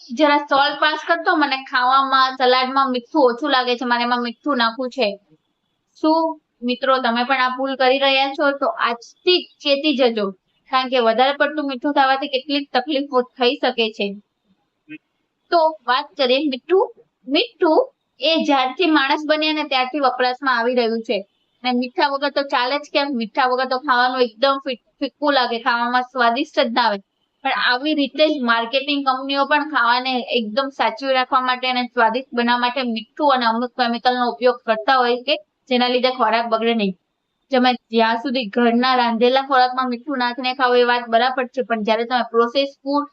જરા salt pass કરતો મને ખાવામાં, સલાડમાં મીઠું ઓછું લાગે છે, મારે એમાં મીઠું નાખવું છે. શું? મિત્રો, તમે પણ આ ભૂલ કરી રહ્યા છો, તો આજથી ચેતી જજો. કારણ કે વધારે પડતું મીઠું ખાવાથી કેટલીક તકલીફો થઈ શકે છે. તો વાત કરીએ મીઠું. મીઠું એ જ્યારથી માણસ બન્યા ને ત્યારથી વપરાશમાં આવી રહ્યું છે. અને મીઠા વગર તો ચાલે જ કેમ? મીઠા વગર તો ખાવાનું એકદમ ફિક્કું લાગે, ખાવામાં સ્વાદિષ્ટ જ ના આવે પણ આવી રીતે જ માર્કેટિંગ કંપનીઓ પણ ખાવાને એકદમ સાચવી રાખવા માટે અને સ્વાદિષ્ટ બનાવવા માટે મીઠું અને અમુક કેમિકલનો ઉપયોગ કરતા હોય છે, જેના લીધે ખોરાક બગડે નહીં. તમે જ્યાં સુધી ઘરના રાંધેલા ખોરાકમાં મીઠું નાખીને ખાવ એ વાત બરાબર છે, પણ જ્યારે તમે પ્રોસેસ ફૂડ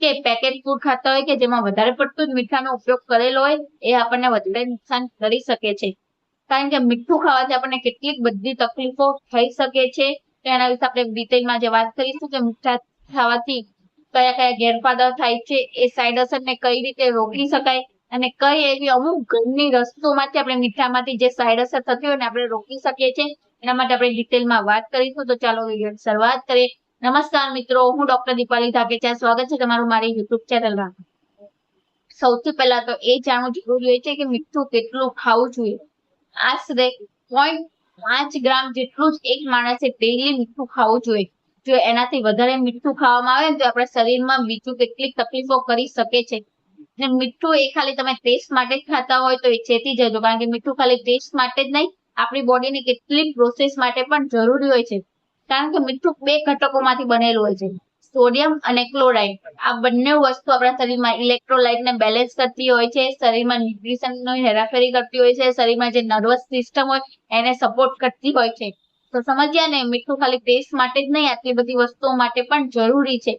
કે પેકેટ ફૂડ ખાતા હોય કે જેમાં વધારે પડતું જ મીઠાનો ઉપયોગ કરેલો હોય, એ આપણને વધારે નુકસાન કરી શકે છે. કારણ કે મીઠું ખાવાથી આપણને કેટલીક બધી તકલીફો થઈ શકે છે. તેના વિશે આપણે ડિટેલમાં જે વાત કરીશું કે મીઠા ખાવાથી કયા કયા ગેરફાયદા થાય છે એ સાઈડ અસરને કઈ રીતે રોકી શકાય અને કઈ એવી અમુક ઘરની રસ્તોમાંથી આપણે મીઠામાંથી જે સાઈડ અસર થતી હોય ને આપણે રોકી શકીએ છીએ. એના માટે આપણે ડિટેલમાં વાત કરીશું. તો ચાલો વીડિયો શરૂઆત કરીએ. નમસ્કાર મિત્રો, હું ડોક્ટર દીપાલી ધાકેચા. સ્વાગત છે તમારું મારી યુટ્યુબ ચેનલમાં સૌથી પહેલા તો એ જાણવું જરૂરી હોય છે કે મીઠું કેટલું ખાવું જોઈએ. આશરે પોઈન્ટ પાંચ ગ્રામ જેટલું જ એક માણસે ડેઈલી મીઠું ખાવું જોઈએ. જો એનાથી વધારે મીઠું ખાવામાં આવે ને તો આપણા શરીરમાં બીજું કેટલીક તકલીફો કરી શકે છે. ને મીઠું એ ખાલી તમે ટેસ્ટ માટે જ ખાતા હોય તો એ ચેતી જજો. કારણ કે મીઠું ખાલી ટેસ્ટ માટે જ નહીં, આપણી બોડીની કેટલીક પ્રોસેસ માટે પણ જરૂરી હોય છે. કારણ કે મીઠું બે ઘટકોમાંથી બનેલું હોય છે. સોડિયમ અને ક્લોરાઇડ આ બંને વસ્તુ આપણા શરીરમાં ઇલેક્ટ્રોલાઇટ ને બેલેન્સ કરતી હોય છે. શરીરમાં ન્યુટ્રિશનનો હેરાફેરી કરતી હોય છે. શરીરમાં જે નર્વસ સિસ્ટમ હોય એને સપોર્ટ કરતી હોય છે. તો સમજ્યા ને, મીઠું ખાલી ટેસ્ટ માટે જ નહીં, આટલી બધી વસ્તુઓ માટે પણ જરૂરી છે.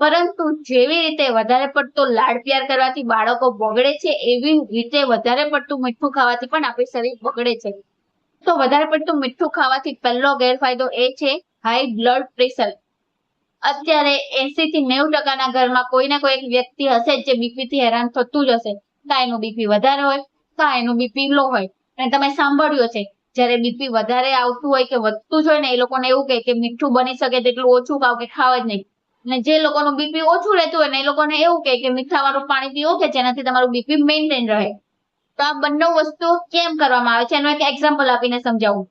પરંતુ જેવી રીતે વધારે પડતો લાડ પ્યાર કરવાથી બાળકો બગડે છે, એવી રીતે વધારે પડતું મીઠું ખાવાથી પણ આપણું શરીર બગડે છે. તો વધારે પડતું મીઠું ખાવાથી પહેલો ગેરફાયદો એ છે હાઈ બ્લડ પ્રેશર અત્યારે એસી થી નેવું ટકાના ઘરમાં કોઈ ને કોઈ એક વ્યક્તિ હશે જે બીપી થી હેરાન થતું જ હશે. કાં એનું બીપી વધારે હોય કાં એનું બીપી લો હોય. અને તમે સાંભળ્યું છે જ્યારે બીપી વધારે આવતું હોય કે વધતું જ હોય ને, એ લોકોને એવું કહે કે મીઠું બની શકે તેટલું ઓછું ખાવ કે ખાવ જ નહીં. અને જે લોકોનું બીપી ઓછું રહેતું હોય ને, એ લોકોને એવું કહે કે મીઠા વાળું પાણી પીવો કે જેનાથી તમારું બીપી મેન્ટેન રહે. તો આ બંને વસ્તુઓ કેમ કરવામાં આવે છે? એનું એક એક્ઝામ્પલ આપીને સમજાવું.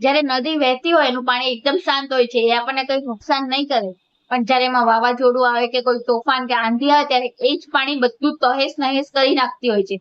જ્યારે નદી વહેતી હોય, એનું પાણી એકદમ શાંત હોય છે, એ આપણને કોઈ નુકસાન નહીં કરે. પણ જ્યારે એમાં વાવાઝોડું આવે કે કોઈ તોફાન કે આંધી આવે, ત્યારે એ જ પાણી બધું તહેસ નહેસ કરી નાખતી હોય છે.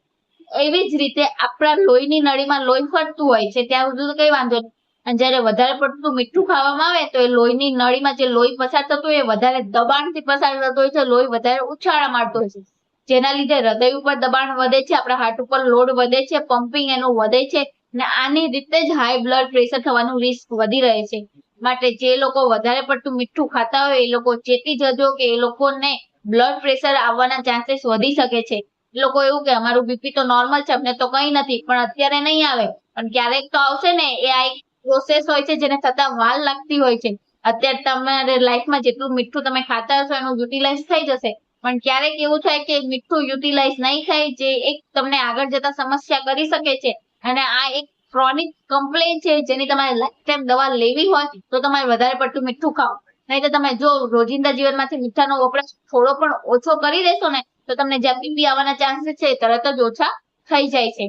એવી જ રીતે આપણા લોહીની નળીમાં લોહી ફરતું હોય છે, ત્યાં સુધી તો કઈ વાંધો નહીં. અને જ્યારે વધારે પડતું મીઠું ખાવામાં આવે તો એ લોહીની નળીમાં જે લોહી પસાર થતું હોય એ વધારે દબાણથી પસાર થતું હોય છે, લોહી વધારે ઉછાળા મારતું હોય છે. જેના લીધે હૃદય ઉપર દબાણ વધે છે, આપણા હાર્ટ ઉપર લોડ વધે છે, પમ્પિંગ એનું વધે છે અને આની રીતે જ હાઈ બ્લડ પ્રેશર થવાનું રિસ્ક વધી રહે છે. માટે જે લોકો વધારે પડતું મીઠું ખાતા હોય એ લોકો ચેતી જજો કે એ લોકોને બ્લડ પ્રેશર આવવાના ચાન્સીસ વધી શકે છે. લોકો એવું કે અમારું બીપી તો નોર્મલ છે, અમને તો કઈ નથી, પણ અત્યારે નહીં આવે. પણ ક્યારેક તો આવશે ને, એ આ એક પ્રોસેસ હોય છે જેને થતા વાલ લાગતી હોય છે. અત્યારે તમારે લાઈફમાં જેટલું મીઠું તમે ખાતા હશો, એનું યુટિલાઇઝ થઈ જશે. પણ ક્યારેક એવું થાય કે મીઠું યુટિલાઇઝ નહીં થાય, જે એક તમને આગળ જતા સમસ્યા કરી શકે છે. અને આ એક ક્રોનિક કમ્પ્લેન છે, જેની તમારે લાઈફ ટાઈમ દવા લેવી હોય, તો તમારે વધારે પડતું મીઠું ખાવ. નહીં તો તમે જો રોજિંદા જીવનમાંથી મીઠાનો વપરાશ થોડો પણ ઓછો કરી દેશો ને તો તમને જ્યાં બીપી આવવાના ચાન્સીસ છે તરત જ ઓછા થઈ જાય છે.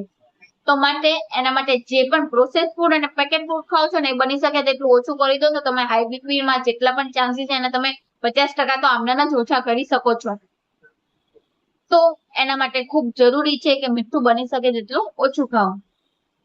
તો માટે એના માટે જે પણ પ્રોસેસ ફૂડ અને પેકેટ ફૂડ ખાવ છો ને એ બની શકે તેટલું ઓછું કરી દો તો તમે હાઈ બીપીમાં જેટલા પણ ચાન્સીસ છે એને તમે પચાસ ટકા તો આમના જ ઓછા કરી શકો છો. તો એના માટે ખૂબ જરૂરી છે કે મીઠું બની શકે તેટલું ઓછું ખાઓ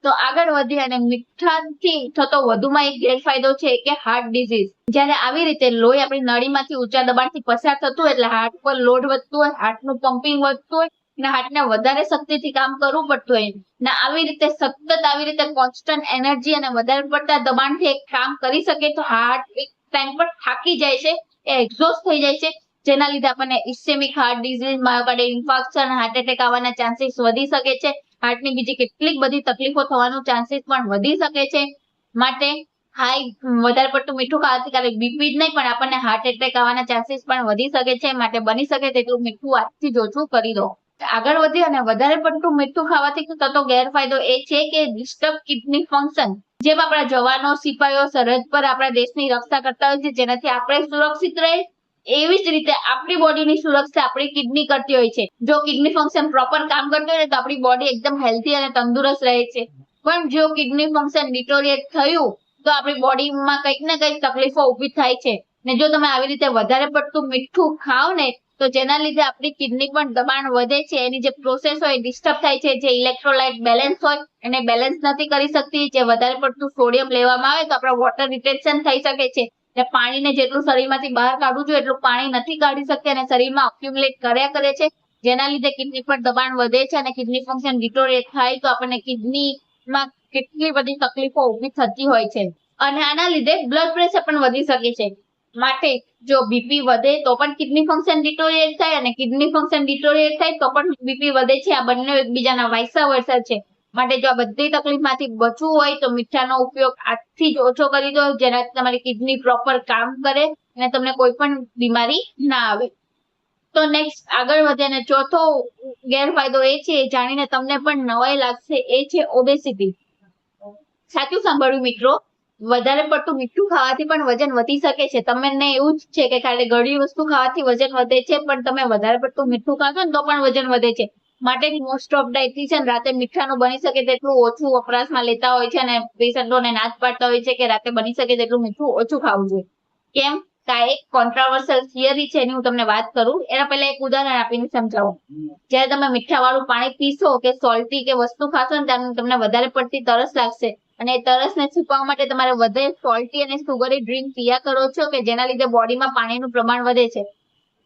તો આગળ વધીએ અને મીઠાથી થતો વધુમાં એક ગેરફાયદો છે કે હાર્ટ ડિઝીઝ જ્યારે આવી રીતે લોહી આપણી નળીમાંથી ઊંચા દબાણથી પસાર થતું હોય એટલે હાર્ટ પર લોડ વધતું હોય હાર્ટનું પમ્પિંગ વધતું હોય ને હાર્ટને વધારે શક્તિથી કામ કરવું પડતું હોય ને, આવી રીતે સતત આવી રીતે કોન્સ્ટન્ટ એનર્જી અને વધારે પડતા દબાણથી એક કામ કરી શકે તો હાર્ટ એક ટાઈમ પર થાકી જાય છે, એ એક્ઝોસ્ટ થઈ જાય છે, જેના લીધે આપણને ischemic heart disease myocardial infection heart attack આવવાના ચાન્સીસ વધી શકે છે હાર્ટની બીજી કેટલીક બધી તકલીફો થવાનું ચાન્સીસ પણ વધી શકે છે. માટે હાઈ વધારે પડતું મીઠું ખાવાથી ક્યારેક બીપી જ નહીં, પણ આપણને હાર્ટ એટેક આવવાના ચાન્સીસ પણ વધી શકે છે. માટે બની શકે તેટલું મીઠું આજથી જ ઓછું કરી દો. આગળ વધી અને વધારે પડતું મીઠું ખાવાથી થતો? ગેરફાયદો એ છે કે ડિસ્ટર્બ કિડની ફંક્શન જેમ આપણા જવાનો સિપાહીઓ સરહદ પર આપણા દેશની રક્ષા કરતા હોય છે, જેનાથી આપણે સુરક્ષિત રહે એવી જ રીતે આપણી બોડીની સુરક્ષા આપણી કિડની કરતી હોય છે. જો કિડની ફંક્શન પ્રોપર કામ કરતી હોય તો આપણી બોડી એકદમ હેલ્ધી અને તંદુરસ્ત રહે છે. પણ જો કિડની ફંક્શન ડિટોરિએટ થયું, તો આપણી બોડીમાં કંઈક ને કંઈક તકલીફો ઊભી થાય છે. ને જો તમે આવી રીતે વધારે પડતું મીઠું ખાવ ને, તો જેના લીધે આપણી કિડની પણ દબાણ વધે છે. એની જે પ્રોસેસ હોય ડિસ્ટર્બ થાય છે. જે ઇલેક્ટ્રોલાઇટ બેલેન્સ હોય, એને બેલેન્સ નથી કરી શકતી. જે વધારે પડતું સોડિયમ લેવામાં આવે, તો આપણા વોટર રિટેન્શન થઈ શકે છે. ને પાણીને જેટલું શરીરમાંથી બહાર કાઢવું જોઈએ એટલું પાણી નથી કાઢી શકતી અને શરીરમાં અક્યુમ્યુલેટ કર્યા કરે છે. જેના લીધે કિડની પર દબાણ વધે છે અને કિડની ફંક્શન ડિટોરેટ થાય તો આપણને કિડનીમાં કેટલી બધી તકલીફો ઊભી થતી હોય છે. અને આના લીધે બ્લડ પ્રેશર પણ વધી શકે છે. માટે જો બીપી વધે તો પણ કિડની ફંક્શન ડિટોરિયેટ થાય અને કિડની ફંક્શન ડિટોરિયેટ થાય તો પણ બીપી વધે છે. આ બંને એકબીજાના વાયસા વર્ષા છે. માટે જો આ બધી તકલીફમાંથી બચવું હોય તો મીઠાનો ઉપયોગ આજથી જ ઓછો કરી દો, જેનાથી તમારી કિડની પ્રોપર કામ કરે અને તમને કોઈ પણ બીમારી ના આવે. તો નેક્સ્ટ આગળ વધે અને ચોથો ગેરફાયદો એ છે જાણીને તમને પણ નવાઈ લાગશે, એ છે ઓબેસિટી સાચું સાંભળ્યું મિત્રો? વધારે પડતું મીઠું ખાવાથી પણ વજન વધી શકે છે. તમને એવું જ છે કે ખાલી ગળી વસ્તુ ખાવાથી વજન વધે છે, પણ તમે વધારે પડતું મીઠું ખાશો ને તો પણ વજન વધે છે. માટે મોસ્ટ ઓફ ડાયટિશિયન રાતે મીઠાનું બની શકે તેટલું ઓછું વપરાશમાં લેતા હોય છે અને પેશન્ટોને નાચ પાડતા હોય છે કે રાતે બની શકે તેટલું મીઠું ઓછું ખાવું જોઈએ. કેમ? કા એક કોન્ટ્રાવર્સલ થિયરી છે એની હું તમને વાત કરું. એના પહેલા એક ઉદાહરણ આપીને સમજાવું. જ્યારે તમે મીઠા વાળું પાણી પીશો કે સોલ્ટી કે વસ્તુ ખાશો ને ત્યારે તમને વધારે પડતી તરસ લાગશે. અને એ તરસને છુપાવવા માટે તમારે વધારે સોલ્ટી અને સુગરી ડ્રિંક પીયા કરો છો કે જેના લીધે બોડીમાં પાણીનું પ્રમાણ વધે છે.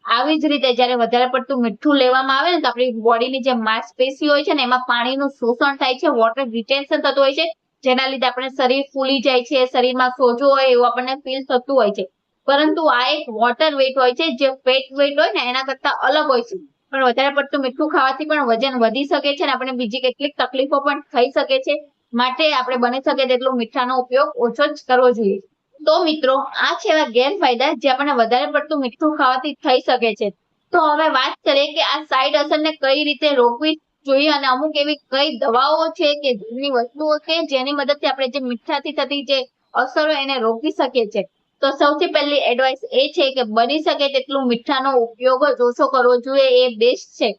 આવી જ રીતે જ્યારે વધારે પડતું મીઠું લેવામાં આવે ને તો આપણી બોડીની જે માંસપેશી હોય છે ને, એમાં પાણીનું શોષણ થાય છે વોટર રિટેન્શન થતું હોય છે, જેના લીધે આપણે શરીર ફૂલી જાય છે, શરીરમાં સોજો હોય એવું આપણને ફીલ થતું હોય છે. પરંતુ આ એક વોટર વેટ હોય છે, જે ફેટ વેટ હોય ને, એના કરતા અલગ હોય છે. પણ વધારે પડતું મીઠું ખાવાથી પણ વજન વધી શકે છે અને આપણે બીજી કેટલીક તકલીફો પણ થઈ શકે છે. માટે આપણે બની શકે તેટલો મીઠાનો ઉપયોગ ઓછો જ કરવો જોઈએ. તો મિત્રો, આ છે એવા ગેરફાયદા જે આપણને વધારે પડતું મીઠું ખાવાથી થઈ શકે છે. તો હવે વાત કરીએ કે આ સાઈડ અસરને કઈ રીતે રોકવી જોઈએ અને અમુક એવી કઈ દવાઓ છે કે ઘરની વસ્તુઓ છે જેની મદદથી આપણે જે મીઠાથી થતી જે અસરો એને રોકી શકીએ છીએ. તો સૌથી પહેલી એડવાઇસ એ છે કે બની શકે તેટલું મીઠાનો ઉપયોગ જ ઓછો કરવો જોઈએ એ બેસ્ટ છે.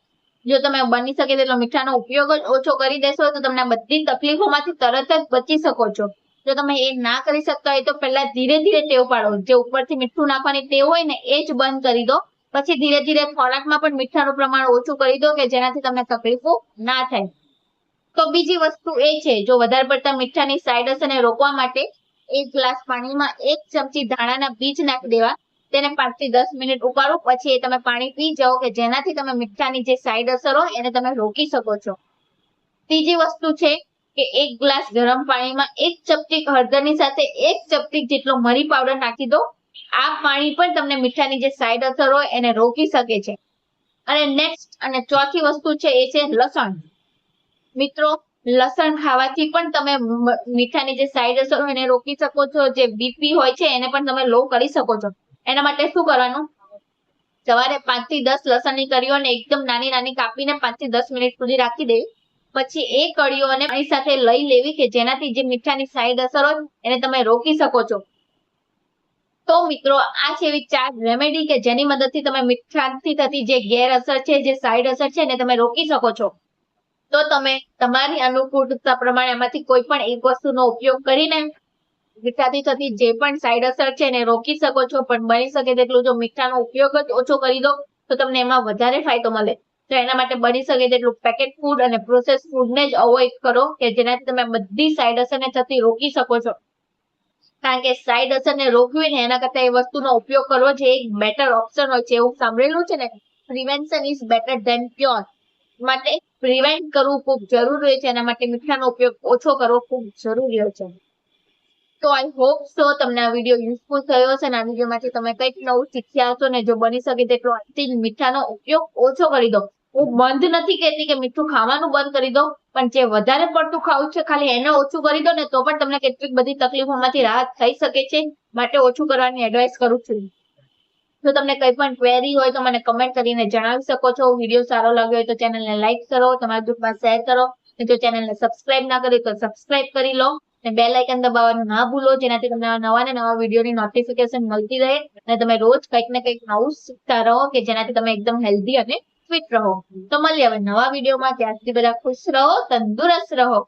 જો તમે બની શકે તેટલો મીઠાનો ઉપયોગ જ ઓછો કરી દેશો તો તમને બધી તકલીફોમાંથી તરત જ બચી શકો છો. જો તમે એ ના કરી શકતા હોય તો પહેલા ધીરે ધીરે ટેવ પાડો. જે ઉપરથી મીઠું નાખવાની ટેવ હોય ને, એ જ બંધ કરી દો. પછી ધીરે ધીરે ખોરાકમાં પણ મીઠાનું પ્રમાણ ઓછું કરી દો કે જેનાથી તમને તકલીફો ના થાય. તો બીજી વસ્તુ એ છે, જો વધારે પડતા મીઠાની સાઈડ અસરને રોકવા માટે એક ગ્લાસ પાણીમાં એક ચમચી ધાણાના બીજ નાખી દેવા. તેને પાંચથી દસ મિનિટ ઉકાળો. પછી તમે પાણી પી જાઓ કે જેનાથી તમે મીઠાની જે સાઈડ અસર હોય એને તમે રોકી શકો છો. ત્રીજી વસ્તુ છે કે એક ગ્લાસ ગરમ પાણીમાં એક ચપટી હળદરની સાથે એક ચપટી જેટલો મરી પાવડર નાખી દો. આ પાણી પણ તમને મીઠાની જે સાઈડ અસર હોય એને રોકી શકે છે. અને નેક્સ્ટ અને ચોથી વસ્તુ છે એ છે લસણ. મિત્રો, લસણ ખાવાથી પણ તમે મીઠાની જે સાઈડ અસર હોય એને રોકી શકો છો. જે બીપી હોય છે એને પણ તમે લો કરી શકો છો. એના માટે શું કરવાનું? સવારે પાંચથી દસ લસણની કરીઓને એકદમ નાની નાની કાપીને પાંચથી દસ મિનિટ સુધી રાખી દેવી. પછી એ કળીઓને પાણી સાથે લઈ લેવી કે જેનાથી જે મીઠાની સાઈડ અસર હોય એને તમે રોકી શકો છો. તો મિત્રો, આ છે એવી ચાર રેમેડી કે જેની મદદથી તમે મીઠાથી થતી જે ગેરઅસર છે, જે સાઈડ અસર છે, એને તમે રોકી શકો છો. તો તમે તમારી અનુકૂળતા પ્રમાણે એમાંથી કોઈ પણ એક વસ્તુનો ઉપયોગ કરીને મીઠાથી થતી જે પણ સાઈડ અસર છે, એને રોકી શકો છો. પણ બની શકે તેટલું જો મીઠાનો ઉપયોગ જ ઓછો કરી દો, તો તમને એમાં વધારે ફાયદો મળે. તો એના માટે બની શકે તેટલું પેકેટ ફૂડ અને પ્રોસેસ ફૂડને જ અવોઇડ કરો કે જેનાથી તમે બધી સાઈડ અસરને થતી રોકી શકો છો. કારણ કે સાઈડ અસરને રોકવી એના કરતા એ વસ્તુનો ઉપયોગ કરવો જે એક બેટર ઓપ્શન હોય છે એવું સાંભળેલું છે ને prevention is better than cure માટે પ્રિવેન્ટ કરવું ખૂબ જરૂરી હોય છે, એના માટે મીઠાનો ઉપયોગ ઓછો કરવો ખૂબ જરૂરી હોય છે. તો આઈ હોપ સો તમને આ વીડિયો યુઝફુલ થયો હશે અને આ વિડીયોમાંથી તમે કંઈક નવું શીખ્યા હશો ને જો બની શકે તેટલો મીઠાનો ઉપયોગ ઓછો કરી દો. હું બંધ નથી કહેતી કે મીઠું ખાવાનું બંધ કરી દો પણ જે વધારે પડતું ખાવું છે, ખાલી એને ઓછું કરી દો ને તો પણ તમને કેટલીક બધી તકલીફોમાંથી રાહત થઈ શકે છે, માટે ઓછું કરવાની એડવાઇસ કરું છું. જો તમને કંઈ પણ ક્વેરી હોય તો મને કમેન્ટ કરીને જણાવી શકો છો. વીડિયો સારો લાગ્યો હોય તો ચેનલને લાઇક કરો, તમારા ગ્રુપમાં શેર કરો. ને જો ચેનલને સબસ્ક્રાઇબ ના કરી તો સબસ્ક્રાઇબ કરી લો. અને બેલ આઇકન દબાવવાનું ના ભૂલો, જેનાથી તમને નવા ને નવા વિડીયોની નોટિફિકેશન મળતી રહે. અને તમે રોજ કંઈક ને કંઈક નવું શીખતા રહો કે જેનાથી તમે એકદમ હેલ્ધી અને ફિટ રહો. તો મળીએ હવે નવા વિડીયોમાં. ત્યાં સુધી બધા ખુશ રહો તંદુરસ્ત રહો.